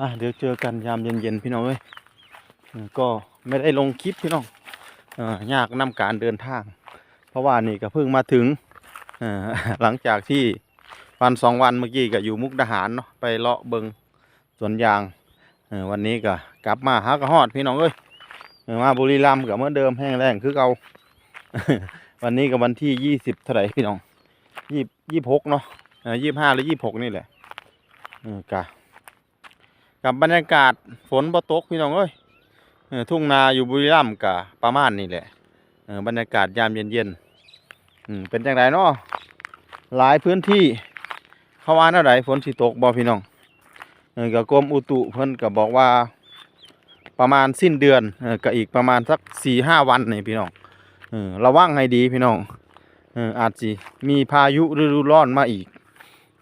อะเดี๋ยวเจอกันยามเย็นๆพี่น้องเอ้ยก็ไม่ได้ลงคลิปพี่น้องอยากนํการเดินทาง เพราะว่านี่ก็เพิ่งมาถึงหลังจากที่วันสองวันเมื่อกี้ก็อยู่มุกดาหารเนาะไปเลาะเบิงสวนยางวันนี้ก็กลับมาหากระฮอดพี่น้องเอ้ยมาบุรีรัมย์กับเหมื่อนเดิมแห้งแรงคือเกาวันนี้ก็วันที่ยี่สิบเท่าไหร่พี่น้องยี่ยี่หกเนาะยี่ห้าหรือยี่หกนี่แหละกะ กับบรรยากาศฝนบ่ตกพี่น้องเอ้ยทุ่งนาอยู่บุรีรัมย์กะประมาณนี่แหละบรรยากาศยามเย็นๆอืมเป็นจังไดเนาะหลายพื้นที่เขาว่าแนวใดฝนสิตกบ่พี่น้องเออก็กรมอุตุเพิ่นก็บอกว่าประมาณสิ้นเดือนก็อีกประมาณสัก4-5วันนี่พี่น้องเอระวังให้ดีพี่น้องอออาจสิมีพายุฤดูร้อนมาอีก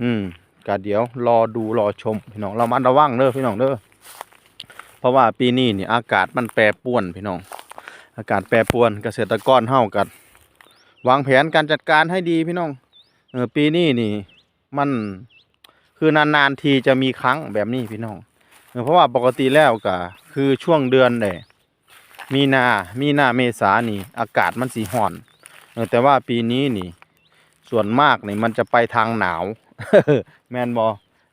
อืม ก็เดี๋ยวรอดูรอชมพี่น้องเรามันระวังเด้อพี่น้องเด้อเพราะว่าปีนี้นี่อากาศมันแปรปรวนพี่น้อง อากาศแปรปรวนเกษตรกรเฮากันวางแผนการจัดการให้ดีพี่น้องเออปีนี้นี่มันคือนานๆทีจะมีครั้งแบบนี้พี่น้องเพราะว่าปกติแล้วก็คือช่วงเดือนเนี่ยมีนา มีนาเมษานี่ อากาศมันสีห่อน แต่ว่าปีนี้นี่ ส่วนมากนี่มันจะไปทางหนาว แมนบอ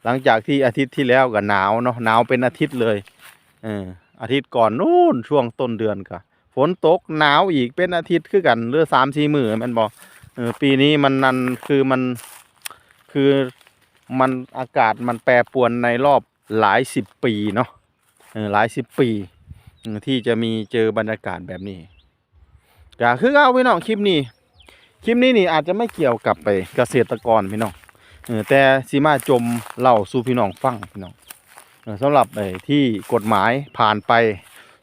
หลังจากที่อาทิตย์ที่แล้วก็หนาวเนาะหนาวเป็นอาทิตย์เลยเอออาทิตย์ก่อนนู่นช่วงต้นเดือนก็ฝนตกหนาวอีกเป็นอาทิตย์คือกันเรือสามสี่มือแมนบอเออปีนี้มันนันคือมันคือมันอากาศมันแปรปรวนในรอบหลายสิบปีเนาะเออหลายสิบปี ที่จะมีเจอบรรยากาศแบบนี้ก็คือเอาพี่น้องคลิปนี้ คลิปนี้นี่อาจจะไม่เกี่ยวกับไปเกษตรกรพี่น้อง แต่สีมาจมเล่าสู่พี่น้องฟังพี่น้องสำหรับไอ้ที่กฎหมายผ่านไป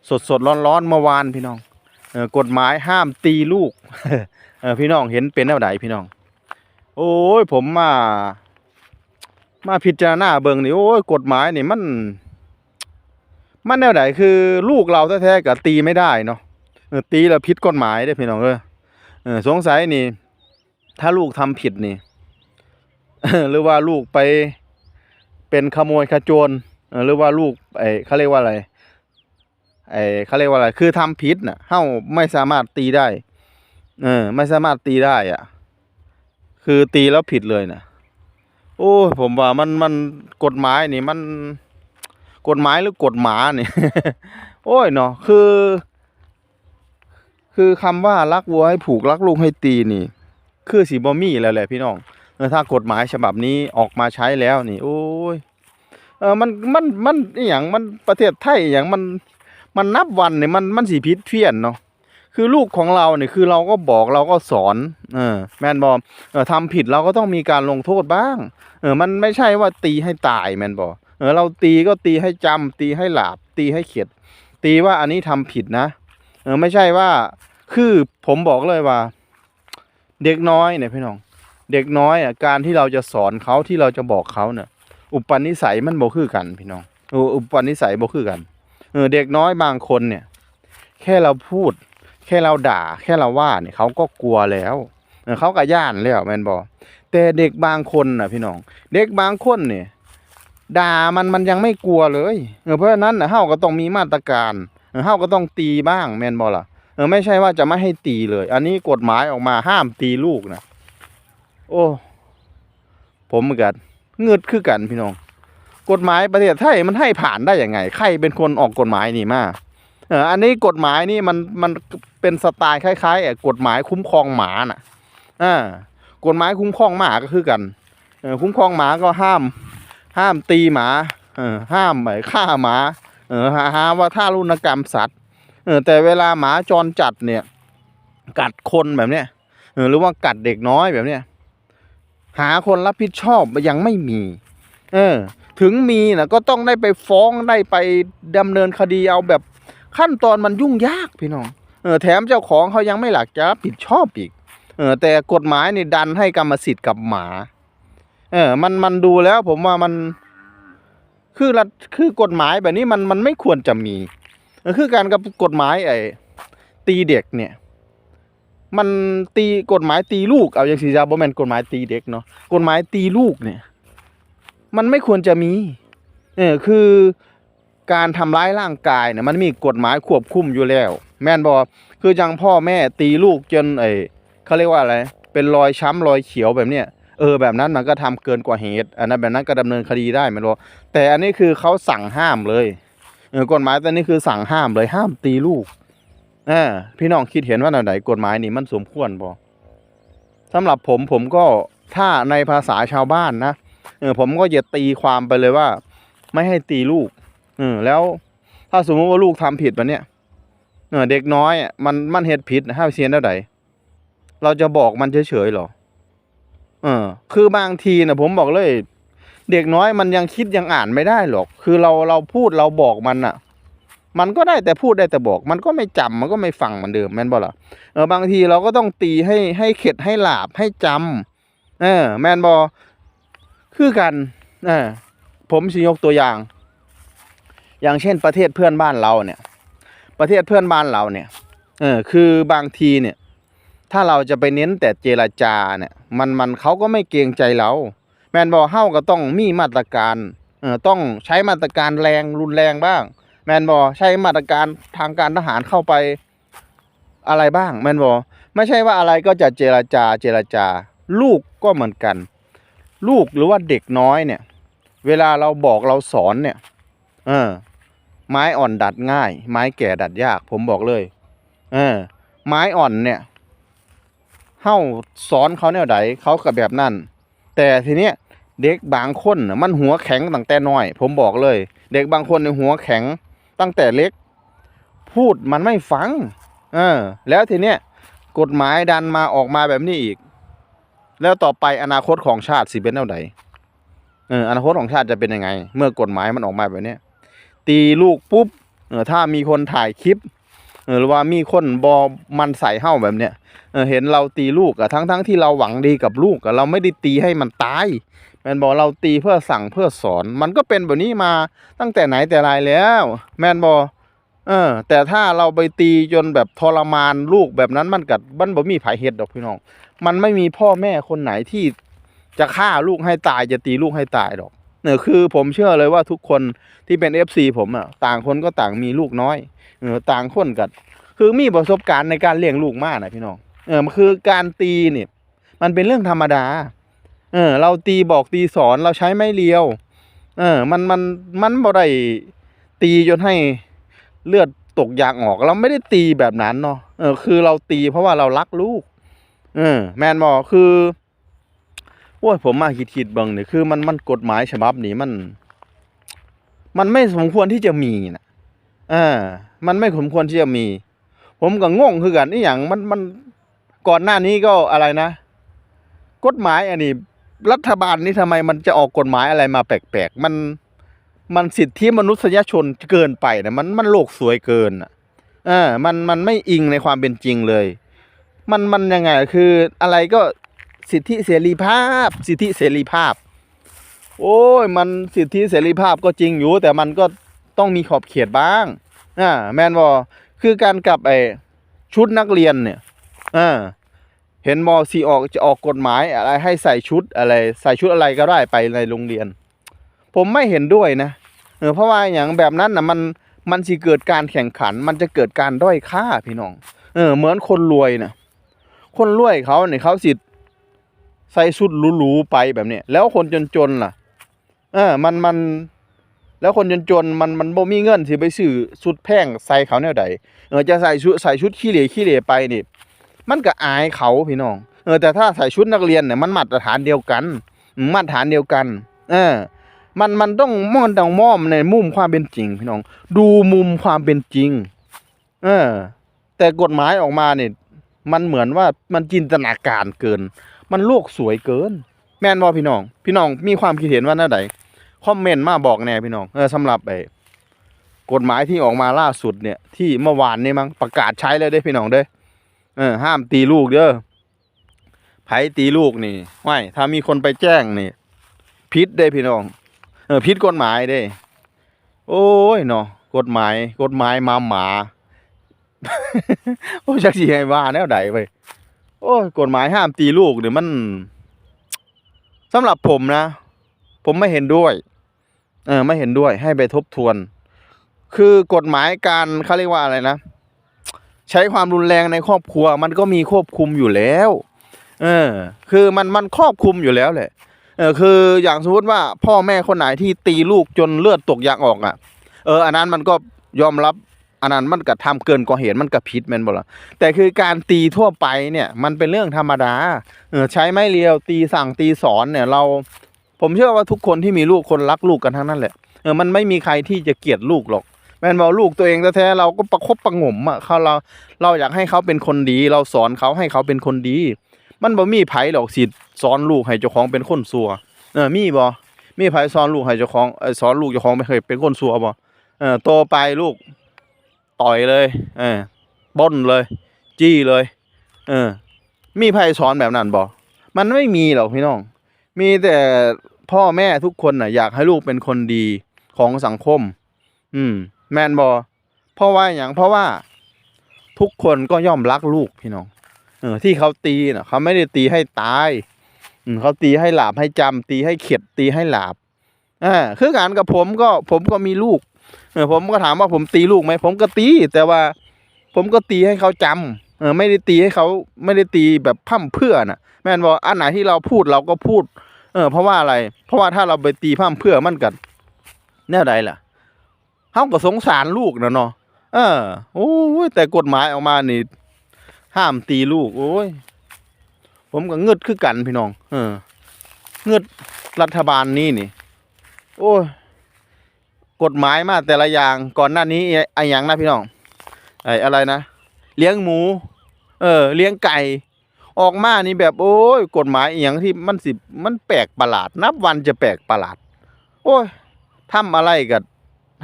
สดสดร้อนร้อนเมื่อวานพี่น้องกฎหมายห้ามตีลูกพี่น้องเห็นเป็นแนวใดพี่น้อง โอ้ยผมมา มาพิจารณาเบิ่งนี่โอ้ยกฎหมายนี่มัน มันแนวใดคือลูกเราแท้ๆก็ตีไม่ได้เนาะตีแล้วผิดกฎหมายเด้พี่น้องเออสงสัยนี่ ถ้าลูกทำผิดนี่ หรือว่าลูกไปเป็นขโมยขโจรหรือว่าลูกไอ้เขาเรียกว่าอะไรไอ้เขาเรียกว่าอะไร คือทำผิดน่ะเฮ้าไม่สามารถตีได้ เออ ไม่สามารถตีได้อะ คือตีแล้วผิดเลยน่ะ โอ้ผมว่ามันมันกฎหมายนี่มันกฎหมายหรือกฎหมานี่โอ้ยเนาะคือ คือคำว่ารักวัวให้ผูกรักลูกให้ตีนี่ คือสีบอมี่แล้วแหละพี่น้อง ถ้ากฎหมายฉบับนี้ออกมาใช้แล้วนี่ โอ้ยเออมันมันมันอย่างมันประเทศไทยอย่างมันมันนับวันเนี่ยมันมันสีพิษเพี้ยนเนาะคือลูกของเราเนี่ยคือเราก็บอกเราก็สอน เออ แมนบอมเออทำผิดเราก็ต้องมีการลงโทษบ้าง เออ มันไม่ใช่ว่าตีให้ตายแมนบอเออเราตีก็ตีให้จำตีให้หลาบ ตีให้เข็ด ตีว่าอันนี้ทำผิดนะ เออไม่ใช่ว่า คือผมบอกเลยว่า เด็กน้อยเนี่ยพี่น้อง เด็กน้อยอะการที่เราจะสอนเขาที่เราจะบอกเขาเนี่ยอุปนิสัยมันบ่คือกันพี่น้องอุปนิสัยบ่คือกันเออเด็กน้อยบางคนเนี่ย แค่เราพูด แค่เราด่า แค่เราว่าเนี่ยเขาก็กลัวแล้วเเขาก็ย่านแล้วแมนบ่แต่เด็กบางคนน่ะพี่น้อง เด็กบางคนเนี่ยด่ามันมันยังไม่กลัวเลยเออเพราะฉะนั้นน่ะเฮาก็ต้องมีมาตรการเฮาก็ต้องตีบ้างแมนบ่ล่ะเออไม่ใช่ว่าจะไม่ให้ตีเลย อันนี้กฎหมายออกมาห้ามตีลูกนะ โอ้ ผมเหมือนกันเงืดคือกันพี่น้อง กฎหมายประเทศไทยมันให้ผ่านได้ยังไง ใครเป็นคนออกกฎหมายนี่มาเอออันนี้กฎหมายนี่มันมันเป็นสไตล์คล้ายๆกฎหมายคุ้มครองหมาน่ะอ่ากฎหมายคุ้มครองหมาก็คือกันเออคุ้มครองหมาก็ห้าม ห้ามตีหมาเออห้ามไอ้ฆ่าหมาเออหาหาว่าท่ารุณกรรมสัตว์เออแต่เวลาหมาจรจัดเนี่ย กัดคนแบบเนี้ยเออหรือว่ากัดเด็กน้อยแบบเนี้ย หาคนรับผิดชอบยังไม่มี เออ ถึงมีนะก็ต้องได้ไปฟ้องได้ไปดำเนินคดีเอาแบบขั้นตอนมันยุ่งยากพี่น้อง เออแถมเจ้าของเขายังไม่หลักจะรับผิดชอบอีก เออ แต่กฎหมายนี่ดันให้กรรมสิทธิ์กับหมา เออ มันมันดูแล้วผมว่ามันคือรัฐคือกฎหมายแบบนี้มันมันไม่ควรจะมี คือการกับกฎหมายไอ้ตีเด็กเนี่ย มันตีกฎหมายตีลูกเอาอย่างสีจาบ่แมนกฎหมายตีเด็กเนาะกฎหมายตีลูกเนี่ย มันไม่ควรจะมีเออคือการทำร้ายร่างกายเนี่ยมันมีกฎหมายควบคุมอยู่แล้ว แม่นบอคือจังพ่อแม่ตีลูกจนไอเขาเรียกว่าอะไร เป็นรอยช้ำรอยเขียวแบบเนี้ยเออแบบนั้นมันก็ทำเกินกว่าเหตุอันนั้นแบบนั้นก็ดำเนินคดีได้แม่นบอแต่อันนี้คือเขาสั่งห้ามเลยเออกฎหมายตอนนี้คือสั่งห้ามเลยห้ามตีลูก เอ่าพี่น้องคิดเห็นว่าไหนกฎหมายนี่มันสมควรบอสำหรับผมผมก็ถ้าในภาษาชาวบ้านนะเออผมก็จะตีความไปเลยว่า ไม่ให้ตีลูกเออแล้ว ถ้าสมมติว่าลูกทำผิดแบบเนี้ยเออเด็กน้อยมันมันเหตุผิดห้าเซียนเท่าไหร่เราจะบอกมันเฉยๆหรอเออ คือบางทีนะผมบอกเลย เด็กน้อยมันยังคิดยังอ่านไม่ได้หรอก คือเราเราพูดเราบอกมันอะ มันก็ได้แต่พูดได้แต่บอก มันก็ไม่จำมันก็ไม่ฟังเหมือนเดิมแม่นบ่ล่ะเออบางทีเราก็ต้องตีให้ให้เข็ดให้หลาบให้จำเออ แม่นบอคือกันเออผมสิยกตัวอย่าง อย่างเช่นประเทศเพื่อนบ้านเราเนี่ย ประเทศเพื่อนบ้านเราเนี่ย เออ คือบางทีเนี่ย ถ้าเราจะไปเน้นแต่เจรจาเนี่ย มันมันเขาก็ไม่เกรงใจเรา แมนบอเฮ้าก็ต้องมีมาตรการ เออต้องใช้มาตรการแรงรุนแรงบ้าง แมนบอใช้มาตรการทางการทหารเข้าไปอะไรบ้างแมนบอไม่ใช่ว่าอะไรก็จะเจรจาเจรจา ลูกก็เหมือนกัน ลูกหรือว่าเด็กน้อยเนี่ย เวลาเราบอกเราสอนเนี่ย เออ ไม้อ่อนดัดง่าย ไม้แก่ดัดยาก ผมบอกเลย เออ ไม้อ่อนเนี่ยเฮาสอนเขาแนวใดเขาก็แบบนั้น แต่ทีเนี้ยเด็กบางคนมันหัวแข็งตั้งแต่น้อย ผมบอกเลย เด็กบางคนในหัวแข็ง ตั้งแต่เล็ก พูดมันไม่ฟัง เออ แล้วทีเนี้ยกฎหมายดันมาออกมาแบบนี้อีก แล้วต่อไปอนาคตของชาติสิเป็นเท่าไหร่เอออนาคตของชาติจะเป็นยังไง เมื่อกฎหมายมันออกมาแบบนี้ตีลูกปุ๊บเออถ้ามีคนถ่ายคลิปเออหรือว่ามีคนบอมันใส่เห้าแบบเนี้ยเออเห็นเราตีลูกอะทั้งทั้งที่เราหวังดีกับลูกอะเราไม่ได้ตีให้มันตาย แมนบอกเราตีเพื่อสั่งเพื่อสอน มันก็เป็นแบบนี้มาตั้งแต่ไหนแต่ไรแล้ว แมนบอเออ แต่ถ้าเราไปตีจนแบบทรมานลูกแบบนั้นมันกัดมันบ่มีไผเฮ็ดดอกพี่น้อง มันไม่มีพ่อแม่คนไหนที่จะฆ่าลูกให้ตายจะตีลูกให้ตายดอกเนี่ยคือผมเชื่อเลยว่าทุกคนที่เป็น FC ผมอะต่างคนก็ต่างมีลูกน้อยเออต่างคนกันคือมีประสบการณ์ในการเลี้ยงลูกมากนะพี่น้องเออมันคือการตีเนี่ยมันเป็นเรื่องธรรมดา เออ เราตีบอกตีสอนเราใช้ไม้เรียว เออ มันมันมันบ่ได้ตีจนให้เลือดตกยางออก เราไม่ได้ตีแบบนั้นเนาะเออ คือเราตีเพราะว่าเรารักลูก เออ แมนบอกคือโอ้ยผมมาคิดคิดเบิ่งเนี่ยคือมันมันกฎหมายฉบับนี้มัน มันไม่สมควรที่จะมีนะเอ่ามันไม่สมควรที่จะมี ผมก็งงคือกันนี่อย่างมันมันก่อนหน้านี้ก็อะไรนะ กฎหมายอันนี้ รัฐบาลนี่ทำไมมันจะออกกฎหมายอะไรมาแปลกๆ มันมันสิทธิมนุษยชนเกินไปนะมันมันโลกสวยเกินอะเออมันมันไม่อิงในความเป็นจริงเลย มันมันยังไงคืออะไรก็สิทธิเสรีภาพ สิทธิเสรีภาพ โอ้ยมันสิทธิเสรีภาพก็จริงอยู่ แต่มันก็ต้องมีขอบเขตบ้างอ่าแมนบอคือการกลับไอชุดนักเรียนเนี่ยอ่า เห็นมอสีออกจะออกกฎหมายอะไรให้ใส่ชุดอะไร ใส่ชุดอะไรก็ได้ไปในโรงเรียน ผมไม่เห็นด้วยนะเออเพราะว่าอย่างแบบนั้นนะมันมันสิเกิดการแข่งขัน มันจะเกิดการด้อยค่าพี่น้อง เออ เหมือนคนรวยนะคนรวยเขาเนี่ยเขาสิใส่ชุดหรูๆไปแบบนี้แล้วคนจนๆล่ะ เออ มันมัน แล้วคนจนๆมันมันบ่มีเงินสิไปซื้อชุดแพงใส่เขาแนวใดเออจะใส่ชุดใส่ชุดขี้เหร่ขี้เหร่ไปนี่ มันก็อายเขาพี่น้อง เออแต่ถ้าใส่ชุดนักเรียนเนี่ยมันมาตรฐานเดียวกัน มาตรฐานเดียวกัน เออ มันมันต้องมองต้องมอมในมุมความเป็นจริง พี่น้อง ดูมุมความเป็นจริง เออ แต่กฎหมายออกมาเนี่ยมันเหมือนว่ามันจินตนาการเกิน มันโลกสวยเกิน แม่นบ่พี่น้อง พี่น้องมีความคิดเห็นว่าหน้าใดคอมเมนต์มาบอกแน่พี่น้องเออสำหรับไอ้กฎหมายที่ออกมาล่าสุดเนี่ยที่เมื่อวานนี่มั้งประกาศใช้เลยเด้พี่น้องเด้ เออห้ามตีลูกเด้อไผตีลูกนี่ไม่ถ้ามีคนไปแจ้งนี่พิษได้พี่น้อง เออพิษกฎหมายเด้ โอ้ยเนาะกฎหมาย กฎหมายมาหมา โอ้ยจักสิให้ว่าแนวใดไปโอ้กฎหมายห้ามตีลูกเนี่ยมันสำหรับผมนะ ผมไม่เห็นด้วย เออ ไม่เห็นด้วยให้ไปทบทวน คือกฎหมายการเขาเรียกว่าอะไรนะ ใช้ความรุนแรงในครอบครัว มันก็มีควบคุมอยู่แล้ว เออ คือมันมันครอบคุมอยู่แล้วแหละ เออ คืออย่างสมมติว่าพ่อแม่คนไหนที่ตีลูกจนเลือดตกยางออกอะ เออ อันนั้นมันก็ยอมรับอันนั้นมันก็ทำเกินกว่าเหตุมันก็ผิดแม่นบ่ล่ะแต่คือการตีทั่วไปเนี่ยมันเป็นเรื่องธรรมดา เออใช้ไม้เรียวตีสั่งตีสอนเนี่ยเรา ผมเชื่อว่าทุกคนที่มีลูกคนรักลูกกันทั้งนั้นแหละ เออมันไม่มีใครที่จะเกลียดลูกหรอก แม่นบอกลูกตัวเองแท้ๆเราก็ประคบประงมอะเขาเราเราอยากให้เขาเป็นคนดี เราสอนเขาให้เขาเป็นคนดี มันบ่มีไผหรอกสิสอนลูกให้เจ้าของเป็นคนซัวเออมีบ่มีไผสอนลูกให้เจ้าของสอนลูกเจ้าของไม่เคยเป็นคนซัวบ่เออโตไปลูกต่อยเลยเออบ้นเลย จี้เลย เออ มีไผสอนแบบนั้นบ่มันไม่มีหรอกพี่น้อง มีแต่พ่อแม่ทุกคนน่ะ อยากให้ลูกเป็นคนดีของสังคม อืม แมนบ่เพราะว่าอย่างเพราะว่าทุกคนก็ย่อมรักลูกพี่น้องเออที่เขาตีน่ะเขาไม่ได้ตีให้ตายเขาตีให้หลาบให้จำตีให้เข็ดตีให้หลาบอ่าคือการกับผมก็ผมก็มีลูกเออผมก็ถามว่าผมตีลูกไหมผมก็ตี แต่ว่าผมก็ตีให้เขาจำเออ ไม่ได้ตีให้เขาไม่ได้ตีแบบพร่ำเพื่อน่ะ แม่นบอกอันไหนที่เราพูดเราก็พูด เออ เพราะว่าอะไร เพราะว่าถ้าเราไปตีพร่ำเพื่อมันกัดแน่ใดล่ะ เขาก็สงสารลูกนะเนาะเออโอ้ยแต่กฎหมายออกมานี่ ห้ามตีลูก โอ้ย ผมก็เงึดคือกันพี่น้อง เออเงึดรัฐบาลนี้นี่ โอ้ยกฎหมายมาแต่ละอย่างก่อนหน้านี้ไอ้อยังนะพี่น้องไอ้อะไรนะเลี้ยงหมู เออ เลี้ยงไก่ ออกมานี่แบบโอ้ยกฎหมายอย่างที่มันสิมันแปลกประหลาด นับวันจะแปลกประหลาด โอ้ยทำอะไรกัน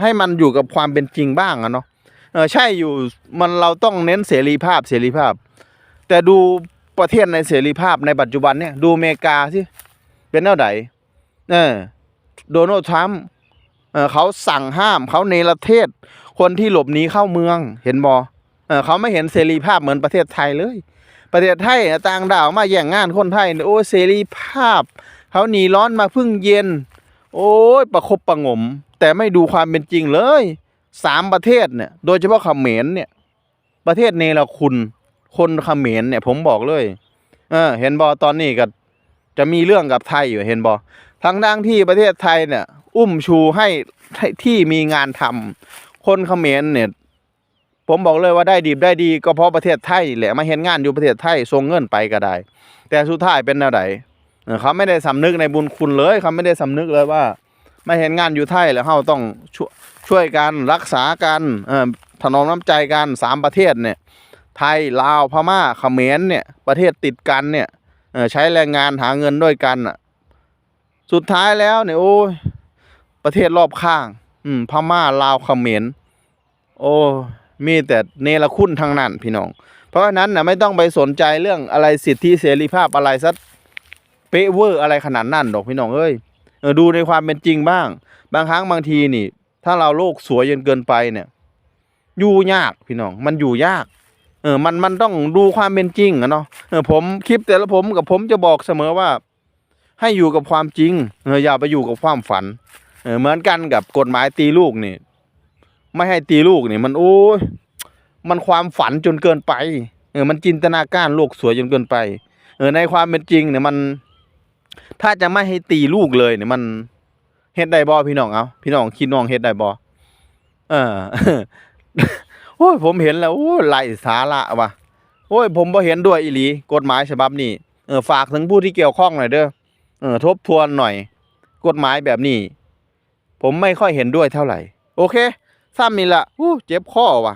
ให้มันอยู่กับความเป็นจริงบ้างอะเนาะเออใช่อยู่มันเราต้องเน้นเสรีภาพเสรีภาพ แต่ดูประเทศในเสรีภาพในปัจจุบันเนี่ยดูอเมริกาสิเป็นแนวไหนเออโดนัลด์ทรัมป์เออเขาสั่งห้ามเขาเนรเทศ คนที่หลบหนีเข้าเมืองเห็นบอเออเขาไม่เห็นเสรีภาพเหมือนประเทศไทยเลย ประเทศไทยต่างดาวมาแย่งงานคนไทยโอ้เสรีภาพ เขาหนีร้อนมาพึ่งเย็น โอ้ยประคบประงม แต่ไม่ดูความเป็นจริงเลยสามประเทศเนี่ย โดยเฉพาะเขมรเนี่ย ประเทศเนรคุณ คนเขมรเนี่ย ผมบอกเลย เออ เห็นบอตอนนี้ก็จะมีเรื่องกับไทยอยู่เห็นบอทั้งดังที่ประเทศไทยเนี่ย อุ้มชูให้ที่มีงานทำคนเขมรเนี่ย ผมบอกเลยว่าได้ดีได้ดี ก็เพราะประเทศไทยแหละมาเห็นงานอยู่ประเทศไทยส่งเงินไปก็ได้ แต่สุดท้ายเป็นแนวไหนเออเขาไม่ได้สำนึกในบุญคุณเลยเขาไม่ได้สำนึกเลยว่า มาเห็นงานอยู่ไทยแล้วเขาต้องช่วยช่วยกันรักษากันเออถนอมน้ำใจกันสามประเทศเนี่ย ไทยลาวพม่าเขมรเนี่ยประเทศติดกันเนี่ยเออใช้แรงงานหาเงินด้วยกันอะ สุดท้ายแล้วเนี่ยโอ้ยประเทศรอบข้าง อืมพม่าลาวเขมรโอ้มีแต่เนรคุณทางนั้นพี่น้อง เพราะฉะนั้นนะไม่ต้องไปสนใจเรื่องอะไรสิทธิเสรีภาพอะไรสักเป๊ะเวอร์อะไรขนาดนั้นดอกพี่น้องเอ้ย ดูในความเป็นจริงบ้าง บางครั้งบางทีนี่ ถ้าเราโลกสวยจนเกินไปเนี่ย อยู่ยากพี่น้อง มันอยู่ยาก เออ มันมันต้องดูความเป็นจริงอะเนาะเออผมคลิปแต่ละผมกับผมจะบอกเสมอว่า ให้อยู่กับความจริงเอออย่าไปอยู่กับความฝัน เออเหมือนกันกับกฎหมายตีลูกนี่ไม่ให้ตีลูกนี่มันโอ้ยมันความฝันจนเกินไป เออ มันจินตนาการโลกสวยจนเกินไป เออ ในความเป็นจริงเนี่ยมัน ถ้าจะไม่ให้ตีลูกเลยเนี่ยมันเฮ็ดได้บ่พี่น้องเอาพี่น้องคิดน้องเฮ็ดได้บ่เออโอ้ยผมเห็นแล้วโอ้ยไร้สาระว่ะโอ้ย ผมบ่เห็นด้วยอีหลีกฎหมายฉบับนี้เออฝากถึงผู้ที่เกี่ยวข้องหน่อยเด้อเออทบทวนหน่อย กฎหมายแบบนี้ ผมไม่ค่อยเห็นด้วยเท่าไหร่ โอเคซ้ำนี่ละอู้เจ็บคอว่ะ